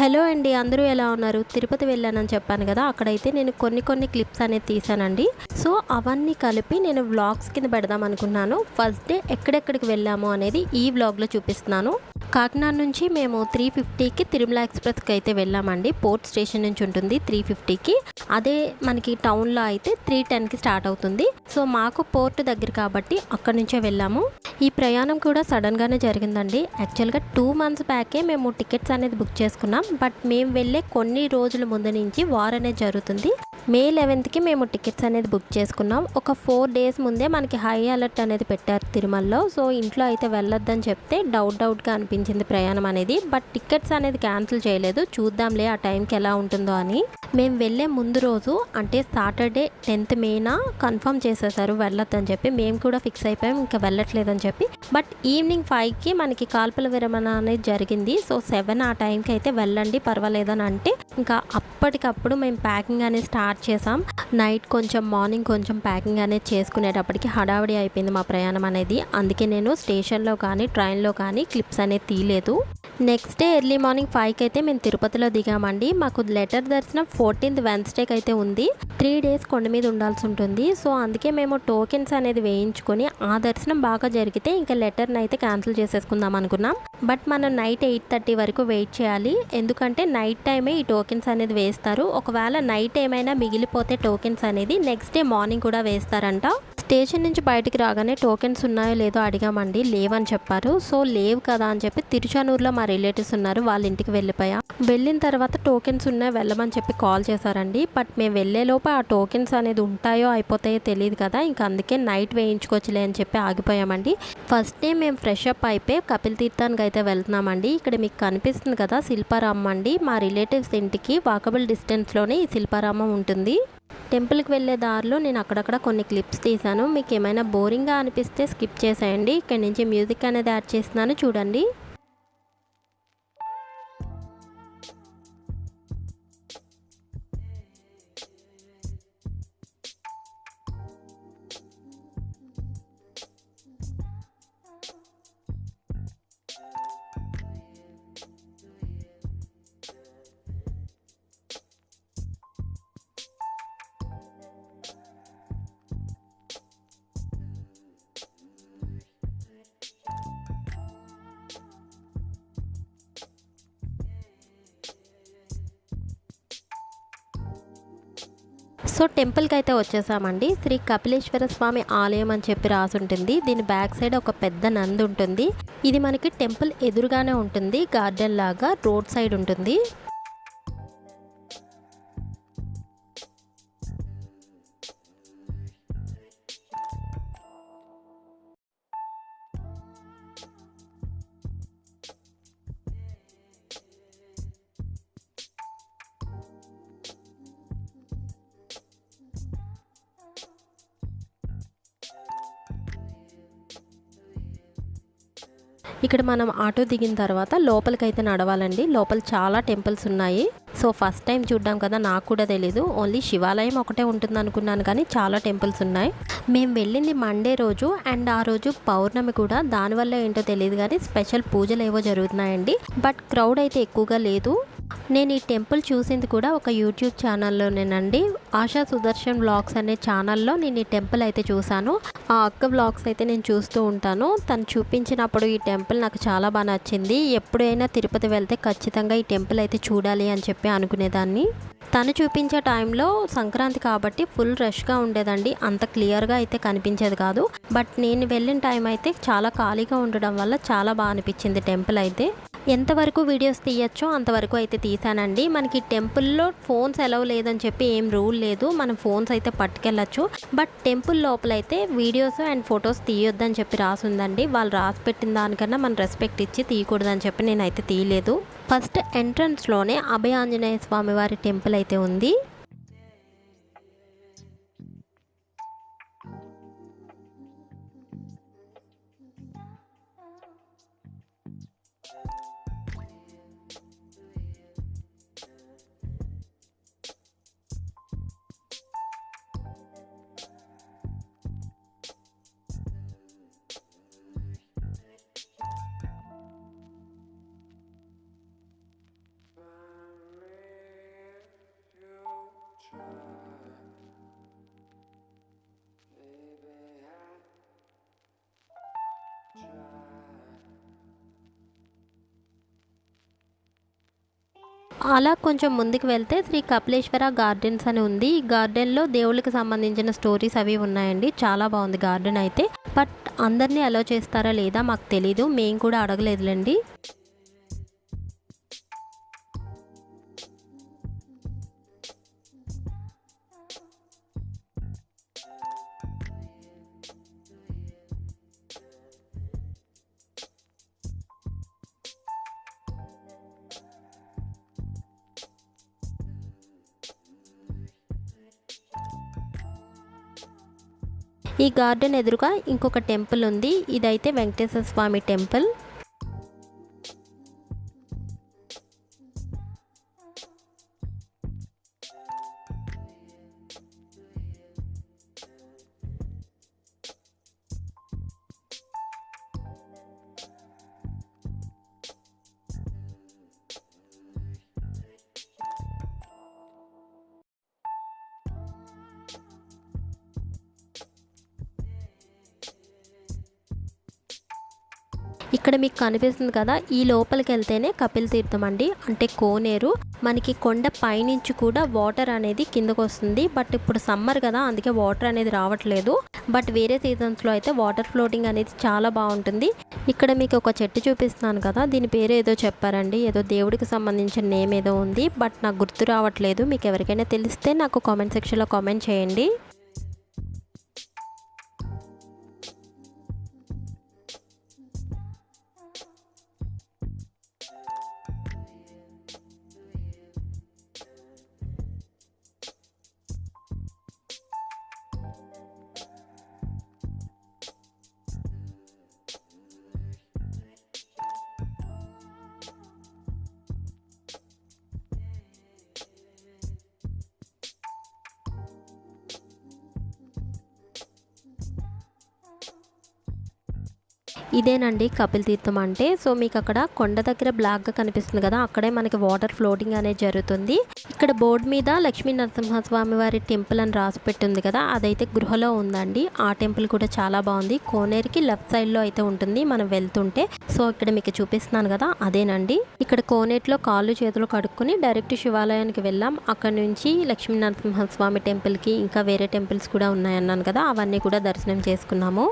Hello అండి అందరూ ఎలా ఉన్నారు? తిరుపతి వెళ్ళానని చెప్పాను కదా అక్కడైతే నేను కొన్ని కొన్ని క్లిప్స్ అనేది తీసానండి సో అవన్నీ కలిపి నేను వ్లాగ్స్ కింద పెడదాం అనుకున్నాను. ఫస్ట్ డే ఎక్కడెక్కడికి వెళ్ళాము అనేది ఈ వ్లాగ్లో చూపిస్తున్నాను. కాకినాడ నుంచి మేము త్రీ ఫిఫ్టీకి తిరుమల ఎక్స్ప్రెస్కి అయితే వెళ్ళామండి. పోర్ట్ స్టేషన్ నుంచి ఉంటుంది త్రీ ఫిఫ్టీకి అదే మనకి టౌన్లో అయితే త్రీ టెన్కి స్టార్ట్ అవుతుంది. సో మాకు పోర్ట్ దగ్గర కాబట్టి అక్కడి నుంచే వెళ్ళాము. ఈ ప్రయాణం కూడా సడన్గానే జరిగిందండి. యాక్చువల్గా టూ మంత్స్ బ్యాకే మేము టికెట్స్ అనేది బుక్ చేసుకున్నాం. బట్ మేము వెళ్ళే కొన్ని రోజుల ముందు నుంచి వార్ అనేది జరుగుతుంది. మే లెవెన్త్కి మేము టికెట్స్ అనేది బుక్ చేసుకున్నాం. ఒక ఫోర్ డేస్ ముందే మనకి హై అలర్ట్ అనేది పెట్టారు తిరుమలలో. సో ఇంట్లో అయితే వెళ్ళొద్దని చెప్తే డౌట్ డౌట్గా అనిపించింది ప్రయాణం అనేది. బట్ టికెట్స్ అనేది క్యాన్సిల్ చేయలేదు. చూద్దాంలే ఆ టైంకి ఎలా ఉంటుందో అని. మేము వెళ్ళే ముందు రోజు అంటే సాటర్డే టెన్త్ మేనా కన్ఫర్మ్ చేసేసారు వెళ్ళొద్దని చెప్పి. మేము కూడా ఫిక్స్ అయిపోయాం ఇంకా వెళ్ళట్లేదని చెప్పి. బట్ ఈవినింగ్ ఫైవ్కి మనకి కాల్పుల విరమణ అనేది జరిగింది. సో సెవెన్ ఆ టైంకి అయితే వెళ్ళండి పర్వాలేదని అంటే ఇంకా అప్పటికప్పుడు మేము ప్యాకింగ్ అనేది స్టార్ట్ చేసాం. నైట్ కొంచెం మార్నింగ్ కొంచెం ప్యాకింగ్ అనేది చేసుకునేటప్పటికి హడావిడి అయిపోయింది మా ప్రయాణం అనేది. అందుకే నేను స్టేషన్లో కానీ ట్రైన్లో కానీ క్లిప్స్ అనేది తీయలేదు. నెక్స్ట్ డే ఎర్లీ మార్నింగ్ ఫైవ్కి అయితే మేము తిరుపతిలో దిగామండి. మాకు లెటర్ దర్శనం ఫోర్టీన్త్ వెన్స్డేకి అయితే ఉంది. త్రీ డేస్ కొండ మీద ఉండాల్సి ఉంటుంది. సో అందుకే మేము టోకెన్స్ అనేది వేయించుకొని ఆ దర్శనం బాగా జరిగితే ఇంకా లెటర్ని అయితే క్యాన్సిల్ చేసేసుకుందాం అనుకున్నాం. బట్ మనం నైట్ ఎయిట్ థర్టీ వరకు వెయిట్ చేయాలి. ఎందుకంటే నైట్ టైమే ఈ టోకెన్స్ అనేది వేస్తారు. ఒకవేళ నైట్ ఏమైనా మిగిలిపోతే టోకెన్స్ అనేది నెక్స్ట్ డే మార్నింగ్ కూడా వేస్తారంట. స్టేషన్ నుంచి బయటికి రాగానే టోకెన్స్ ఉన్నాయో లేదో అడిగామండి. లేవని చెప్పారు. సో లేవు కదా అని చెప్పి తిరుచానూరులో మా రిలేటివ్స్ ఉన్నారు. వాళ్ళ ఇంటికి వెళ్ళిపోయా. వెళ్ళిన తర్వాత టోకెన్స్ ఉన్నాయి వెళ్ళమని చెప్పి కాల్ చేశారండి. బట్ మేము వెళ్ళేలోపు ఆ టోకెన్స్ అనేది ఉంటాయో అయిపోతాయో తెలియదు కదా. ఇంక అందుకే నైట్ వేయించుకోవచ్చులే అని చెప్పి ఆగిపోయామండి. ఫస్ట్ డే మేము ఫ్రెష్ అప్ అయిపోయి కపిల్ తీర్థానికి అయితే వెళ్తున్నామండి. ఇక్కడ మీకు కనిపిస్తుంది కదా శిల్పారామం అండి మా రిలేటివ్స్ ఇంటికి వాకబుల్ డిస్టెన్స్లోనే ఈ శిల్పారామం ఉంటుంది. టెంపుల్కి వెళ్ళే దారిలో నేను అక్కడక్కడ కొన్ని క్లిప్స్ తీశాను. మీకు ఏమైనా బోరింగ్గా అనిపిస్తే స్కిప్ చేసేయండి. ఇక్కడ నుంచి మ్యూజిక్ అనేది యాడ్ చేస్తున్నాను. చూడండి. సో టెంపుల్కి అయితే వచ్చేసామండి. శ్రీ కపిలేశ్వర స్వామి ఆలయం అని చెప్పి రాసి ఉంటుంది దీని బ్యాక్ సైడ్ ఒక పెద్ద నంది ఉంటుంది ఇది మనకి టెంపుల్ ఎదురుగానే ఉంటుంది. గార్డెన్ లాగా రోడ్ సైడ్ ఉంటుంది. ఇక్కడ మనం ఆటో దిగిన తర్వాత లోపలికైతే నడవాలండి. లోపల చాలా టెంపుల్స్ ఉన్నాయి. సో ఫస్ట్ టైం చూడ్డాం కదా నాకు కూడా తెలీదు. ఓన్లీ శివాలయం ఒకటే ఉంటుంది అనుకున్నాను కానీ చాలా టెంపుల్స్ ఉన్నాయి. మేము వెళ్ళింది మండే రోజు అండ్ ఆ రోజు పౌర్ణమి కూడా. దానివల్ల ఏంటో తెలియదు కానీ స్పెషల్ పూజలు ఏవో జరుగుతున్నాయండి. బట్ క్రౌడ్ అయితే ఎక్కువగా లేదు. నేను ఈ టెంపుల్ చూసింది కూడా ఒక యూట్యూబ్ ఛానల్లోనేనండి. ఆశా సుదర్శన్ బ్లాగ్స్ అనే ఛానల్లో నేను ఈ టెంపుల్ అయితే చూశాను. ఆ అక్క బ్లాగ్స్ అయితే నేను చూస్తూ ఉంటాను. తను చూపించినప్పుడు ఈ టెంపుల్ నాకు చాలా బాగా నచ్చింది. ఎప్పుడైనా తిరుపతి వెళ్తే ఖచ్చితంగా ఈ టెంపుల్ అయితే చూడాలి అని చెప్పి అనుకునేదాన్ని. తను చూపించే టైంలో సంక్రాంతి కాబట్టి ఫుల్ రష్గా ఉండేదండి. అంత క్లియర్గా అయితే కనిపించేది కాదు. బట్ నేను వెళ్ళిన టైం అయితే చాలా ఖాళీగా ఉండడం వల్ల చాలా బాగా అనిపించింది టెంపుల్ అయితే. ఎంతవరకు వీడియోస్ తీయచ్చో అంతవరకు అయితే తీసానండి. మనకి టెంపుల్లో ఫోన్స్ ఎలవ్ లేదని చెప్పి ఏం రూల్ లేదు. మనం ఫోన్స్ అయితే పట్టుకెళ్ళచ్చు. బట్ టెంపుల్ లోపల అయితే వీడియోస్ అండ్ ఫొటోస్ తీయొద్దని చెప్పి రాసుందండి. వాళ్ళు రాసి పెట్టిన దానికన్నా మనం రెస్పెక్ట్ ఇచ్చి తీయకూడదని చెప్పి నేనైతే తీయలేదు. ఫస్ట్ ఎంట్రన్స్లోనే అభయ ఆంజనేయ స్వామి వారి టెంపుల్ అయితే ఉంది. అలా కొంచెం ముందుకు వెళ్తే శ్రీ కపిలేశ్వర గార్డెన్స్ అని ఉంది. ఈ గార్డెన్లో దేవుళ్ళకి సంబంధించిన స్టోరీస్ అవి ఉన్నాయండి. చాలా బాగుంది గార్డెన్ అయితే. బట్ అందరినీ అలో చేస్తారా లేదా మాకు తెలీదు. మేము కూడా అడగలేదులేండి. ఈ గార్డెన్ ఎదురుగా ఇంకొక టెంపుల్ ఉంది. ఇదైతే వెంకటేశ్వర స్వామి టెంపుల్. ఇక్కడ మీకు కనిపిస్తుంది కదా ఈ లోపలికి వెళ్తేనే కపిల్ తీర్థం అండి. అంటే కోనేరు. మనకి కొండ పైనుంచి కూడా వాటర్ అనేది కిందకు వస్తుంది బట్ ఇప్పుడు సమ్మర్ కదా అందుకే వాటర్ అనేది రావట్లేదు. బట్ వేరే సీజన్స్లో అయితే వాటర్ ఫ్లోటింగ్ అనేది చాలా బాగుంటుంది. ఇక్కడ మీకు ఒక చెట్టు చూపిస్తున్నాను కదా దీని పేరు ఏదో చెప్పారండి. ఏదో దేవుడికి సంబంధించిన నేమ్ ఏదో ఉంది. బట్ నాకు గుర్తు రావట్లేదు. మీకు ఎవరికైనా తెలిస్తే నాకు కామెంట్ సెక్షన్లో కామెంట్ చేయండి. ఇదేనండి కపిల్ తీర్థం అంటే. సో మీకు అక్కడ కొండ దగ్గర బ్లాక్గా కనిపిస్తుంది కదా అక్కడే మనకి వాటర్ ఫ్లోటింగ్ అనేది జరుగుతుంది. ఇక్కడ బోర్డు మీద లక్ష్మీ నరసింహస్వామి వారి టెంపుల్ అని రాసి పెట్టింది కదా అదైతే గృహలో ఉందండి. ఆ టెంపుల్ కూడా చాలా బాగుంది. కోనేరుకి లెఫ్ట్ సైడ్లో అయితే ఉంటుంది మనం వెళ్తుంటే. సో ఇక్కడ మీకు చూపిస్తున్నాను కదా అదేనండి. ఇక్కడ కోనేటిలో కాళ్ళు చేతులు కడుక్కొని డైరెక్ట్ శివాలయానికి వెళ్ళాం. అక్కడ నుంచి లక్ష్మీ నరసింహస్వామి టెంపుల్కి ఇంకా వేరే టెంపుల్స్ కూడా ఉన్నాయన్నాను కదా అవన్నీ కూడా దర్శనం చేసుకున్నాము.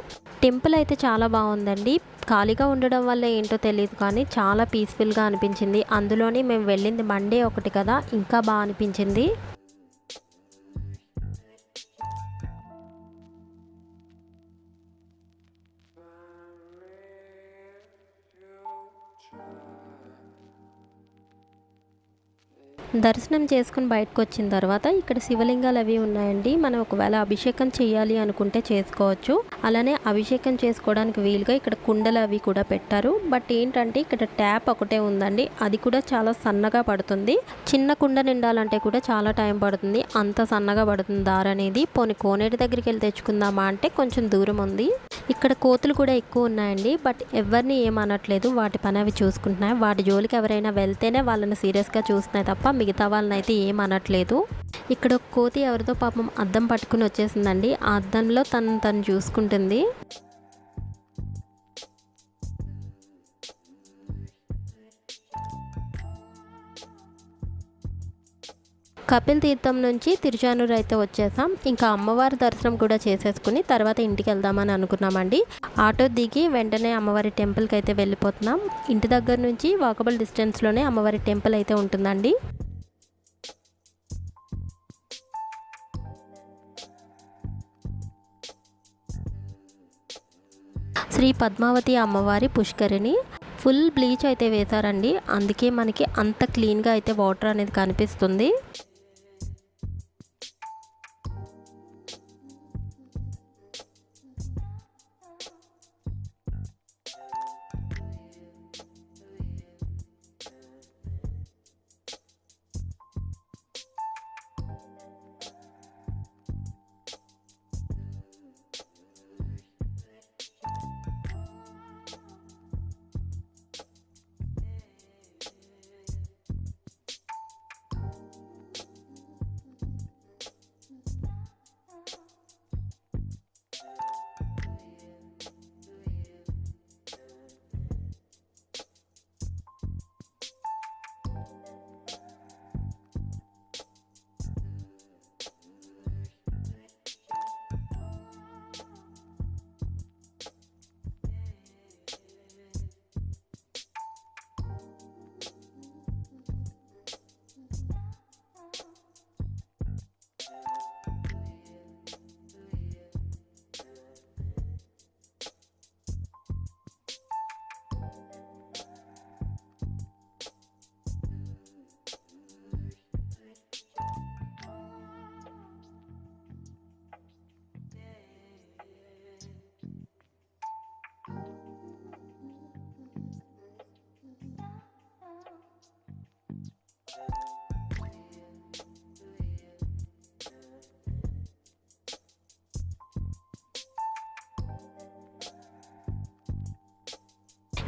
టెంపుల్ అయితే చాలా బాగుందండి. ఖాళీగా ఉండడం వల్ల ఏంటో తెలియదు కానీ చాలా పీస్ఫుల్గా అనిపించింది. అందులోని మేము వెళ్ళింది మండే ఒకటి కదా ఇంకా బాగా అనిపించింది. దర్శనం చేసుకుని బయటకు వచ్చిన తర్వాత ఇక్కడ శివలింగాలు అవి ఉన్నాయండి. మనం ఒకవేళ అభిషేకం చేయాలి అనుకుంటే చేసుకోవచ్చు. అలానే అభిషేకం చేసుకోవడానికి వీలుగా ఇక్కడ కుండలు అవి కూడా పెట్టారు. బట్ ఏంటంటే ఇక్కడ ట్యాప్ ఒకటే ఉందండి. అది కూడా చాలా సన్నగా పడుతుంది. చిన్న కుండ నిండాలంటే కూడా చాలా టైం పడుతుంది. అంత సన్నగా పడుతుంది దారనేది అనేది. పోని కోనేటి దగ్గరికి వెళ్ళి తెచ్చుకుందామా అంటే కొంచెం దూరం ఉంది. ఇక్కడ కోతులు కూడా ఎక్కువ ఉన్నాయండి. బట్ ఎవరిని ఏమనట్లేదు వాటి పని అవి చూసుకుంటున్నాయి. వాటి జోలికి ఎవరైనా వెళ్తేనే వాళ్ళని సీరియస్గా చూస్తున్నాయి తప్ప మిగతా వాళ్ళని అయితే ఏమనట్లేదు. ఇక్కడ ఒక కోతి ఎవరితో పాపం అద్దం పట్టుకుని వచ్చేసిందండి. ఆ అద్దంలో తను తను చూసుకుంటుంది. కపిల్ తీర్థం నుంచి తిరుచానూరు అయితే వచ్చేసాం. ఇంకా అమ్మవారి దర్శనం కూడా చేసేసుకుని తర్వాత ఇంటికి వెళ్దామని అనుకున్నామండి. ఆటో దిగి వెంటనే అమ్మవారి టెంపుల్కి అయితే వెళ్ళిపోతున్నాం. ఇంటి దగ్గర నుంచి వాకబుల్ డిస్టెన్స్లోనే అమ్మవారి టెంపుల్ అయితే ఉంటుందండి. శ్రీ పద్మావతి అమ్మవారి పుష్కరిణి. ఫుల్ బ్లీచ్ అయితే వేశారండి. అందుకే మనకి అంత క్లీన్గా అయితే వాటర్ అనేది కనిపిస్తుంది.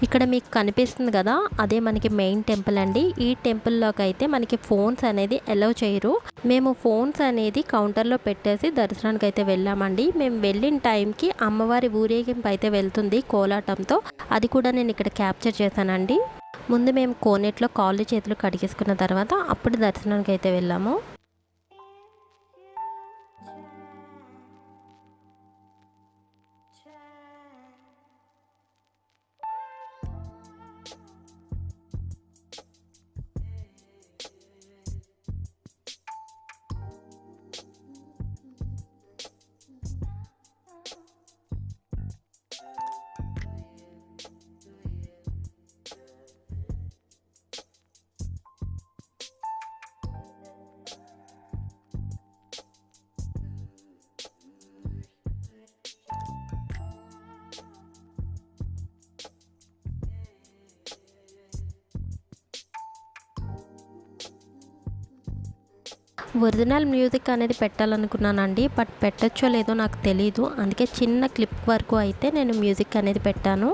ఇక్కడ మీకు కనిపిస్తుంది కదా అదే మనకి మెయిన్ టెంపుల్ అండి. ఈ టెంపుల్లోకి అయితే మనకి ఫోన్స్ అనేది అలౌ చేయరు. మేము ఫోన్స్ అనేది కౌంటర్లో పెట్టేసి దర్శనానికి అయితే వెళ్ళామండి. మేము వెళ్ళిన టైంకి అమ్మవారి ఊరేగింపు అయితే వెళ్తుంది కోలాటంతో. అది కూడా నేను ఇక్కడ క్యాప్చర్ చేశానండి. ముందు మేము కోనేట్లో కాళ్ళు చేతులు కడిగేసుకున్న తర్వాత అప్పుడు దర్శనానికి అయితే వెళ్ళాము. ఒరిజినల్ మ్యూజిక్ అనేది పెట్టాలనుకున్నానండి బట్ పెట్టచ్చో లేదో నాకు తెలీదు. అందుకే చిన్న క్లిప్ వరకు అయితే నేను మ్యూజిక్ అనేది పెట్టాను.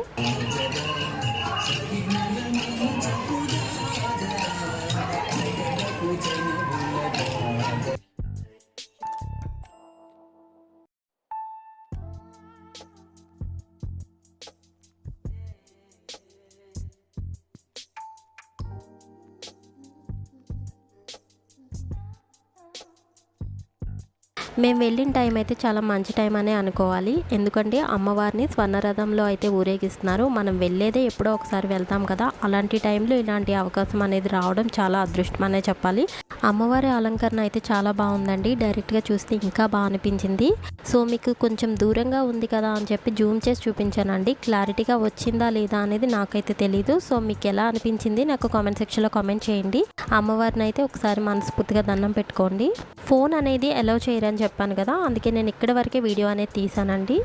మేము వెళ్ళిన టైం అయితే చాలా మంచి టైం అనే అనుకోవాలి. ఎందుకంటే అమ్మవారిని స్వర్ణరథంలో అయితే ఊరేగిస్తున్నారు. మనం వెళ్ళేదే ఎప్పుడో ఒకసారి వెళ్తాం కదా. అలాంటి టైంలో ఇలాంటి అవకాశం అనేది రావడం చాలా అదృష్టం అనే చెప్పాలి. అమ్మవారి అలంకరణ అయితే చాలా బాగుందండి. డైరెక్ట్గా చూస్తే ఇంకా బాగా అనిపించింది. సో మీకు కొంచెం దూరంగా ఉంది కదా అని చెప్పి జూమ్ చేసి చూపించానండి. క్లారిటీగా వచ్చిందా లేదా అనేది నాకైతే తెలీదు. సో మీకు ఎలా అనిపించింది నాకు కామెంట్ సెక్షన్లో కామెంట్ చేయండి. అమ్మవారిని అయితే ఒకసారి మనస్ఫూర్తిగా దండం పెట్టుకోండి. ఫోన్ అనేది అలౌ చేయరని చెప్పాను కదా అందుకే నేను ఇక్కడ వరకే వీడియో అనేది తీసానండి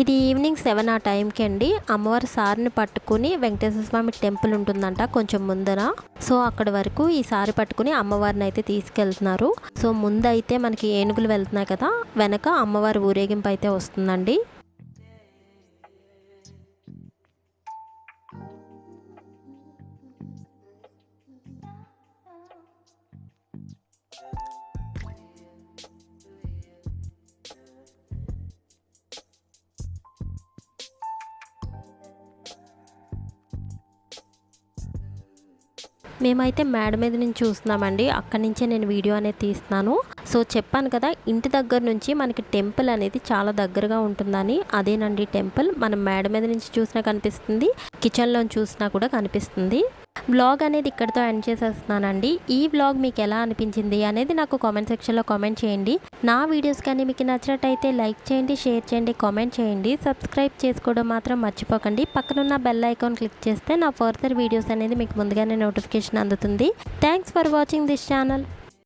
ఇది ఈవినింగ్ సెవెన్ ఆ టైంకి అండి. అమ్మవారి సారిని పట్టుకుని వెంకటేశ్వర స్వామి టెంపుల్ ఉంటుందంట కొంచెం ముందర. సో అక్కడ వరకు ఈ సారి పట్టుకుని అమ్మవారిని అయితే తీసుకెళ్తున్నారు. సో ముందైతే మనకి ఏనుగులు వెళ్తున్నాయి కదా వెనక అమ్మవారి ఊరేగింపు అయితే వస్తుందండి. మేమైతే మేడ మీద నుంచి చూస్తున్నామండి. అక్కడి నుంచే నేను వీడియో అనేది తీస్తున్నాను. సో చెప్పాను కదా ఇంటి దగ్గర నుంచి మనకి టెంపుల్ అనేది చాలా దగ్గరగా ఉంటుందని. అదేనండి టెంపుల్. మనం మేడ మీద నుంచి చూసినా కనిపిస్తుంది. కిచెన్లో చూసినా కూడా కనిపిస్తుంది. బ్లాగ్ అనేది ఇక్కడితో ఎండ్ చేసేస్తున్నానండి. ఈ బ్లాగ్ మీకు ఎలా అనిపించింది అనేది నాకు కామెంట్ సెక్షన్లో కామెంట్ చేయండి. నా వీడియోస్ కానీ మీకు నచ్చినట్టయితే లైక్ చేయండి షేర్ చేయండి కామెంట్ చేయండి. సబ్స్క్రైబ్ చేసుకోవడం మాత్రం మర్చిపోకండి. పక్కనున్న బెల్ ఐకాన్ క్లిక్ చేస్తే నా ఫర్దర్ వీడియోస్ అనేది మీకు ముందుగానే నోటిఫికేషన్ అందుతుంది. Thanks for watching this channel.